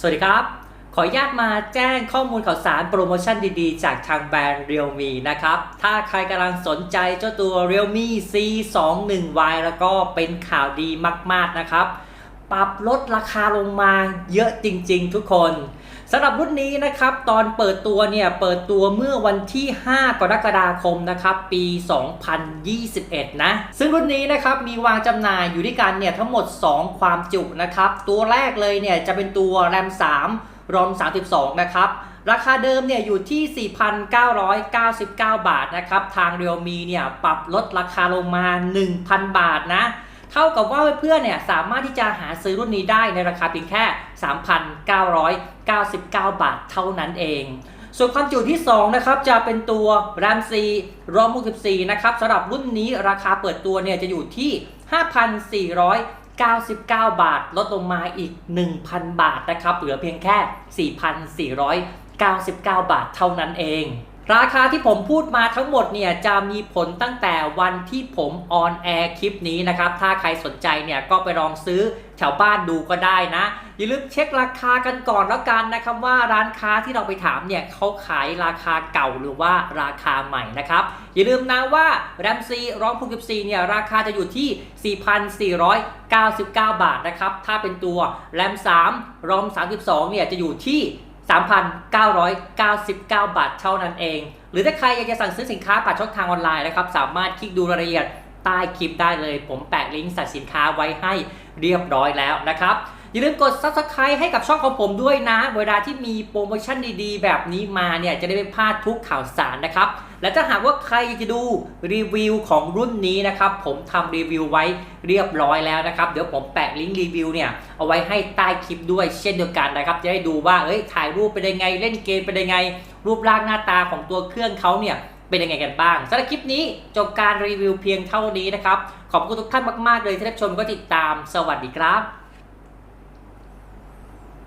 สวัสดีครับ ขออนุญาตมาแจ้งข้อมูลข่าวสารโปรโมชั่นดีๆ จากทางแบรนด์ Realme นะครับ ถ้าใครกำลังสนใจเจ้าตัว Realme C21Y แล้วก็เป็นข่าวดีมากๆนะครับ ปรับลดราคาลงมาเยอะจริง ๆ ทุกคนสำหรับรุ่นนี้นะครับตอนเปิดตัวเนี่ยเปิดตัวเมื่อวันที่ 5 กรกฎาคมนะครับปี 2021 นะ ซึ่งรุ่นนี้นะครับมีวางจำหน่ายอยู่ด้วยกันเนี่ยทั้งหมด 2 ความจุนะครับตัวแรกเลยเนี่ยจะเป็นตัว RAM 3 ROM 32 นะครับราคาเดิมเนี่ยอยู่ที่ 4,999 บาทนะครับทาง Realme เนี่ยปรับลดราคาลงมา 1,000 บาทนะ เท่ากับว่าเพื่อนๆเนี่ยสามารถที่จะหาซื้อรุ่นนี้ได้ในราคาเพียงแค่ 3,999 บาทเท่านั้นเอง ส่วนความจุที่2นะครับจะเป็นตัว RAM 4 ROM 64นะครับสำหรับรุ่นนี้ราคาเปิดตัวเนี่ยจะอยู่ที่ 5,499 บาท ลดลงมาอีก 1,000 บาทนะครับ เหลือเพียงแค่ 4,499 บาทเท่านั้นเอง ราคาที่ผมพูดมาทั้งหมดเนี่ยจะมีผลตั้งแต่วันที่ผมออนแอร์คลิปนี้นะครับ ถ้าใครสนใจเนี่ยก็ไปลองซื้อแถวบ้านดูก็ได้นะ อย่าลืมเช็คราคากันก่อนแล้วกันนะครับว่าร้านค้าที่เราไปถามเนี่ยเขาขายราคาเก่าหรือว่าราคาใหม่นะครับ อย่าลืมนะว่า RAM 4ร้อง64เนี่ยราคาจะอยู่ที่ 4,499 บาทนะครับ ถ้าเป็นตัว RAM 3 ROM 32เนี่ยจะอยู่ที่ 3,999 บาทเท่านั้นเอง หรือถ้าใครอยากจะสั่งซื้อสินค้าผ่านช่องทางออนไลน์นะครับ สามารถคลิกดูรายละเอียดใต้คลิปได้เลย ผมแปะลิงก์สั่งสินค้าไว้ให้เรียบร้อยแล้วนะครับ อย่าลืมกด subscribe ให้กับช่องของผมด้วยนะ เวลาที่มีโปรโมชั่นดีๆ แบบนี้มาเนี่ยจะได้ไม่พลาดทุกข่าวสารนะครับ และถ้าหากว่าใครอยากจะดูรีวิวของรุ่นนี้นะครับ ผมทำรีวิวไว้เรียบร้อยแล้วนะครับ เดี๋ยวผมแปะลิงก์รีวิวเนี่ยเอาไว้ให้ใต้คลิปด้วยเช่นเดียวกันนะครับ จะได้ดูว่าเอ้ยถ่ายรูปเป็นยังไง เล่นเกมเป็นยังไง รูปร่างหน้าตาของตัวเครื่องเขาเนี่ยเป็นยังไงกันบ้างสำหรับคลิปนี้จบการรีวิวเพียงเท่านี้นะครับ ขอบคุณทุกท่านมาก ๆ เลยที่รับชมก็ติดตาม สวัสดีครับ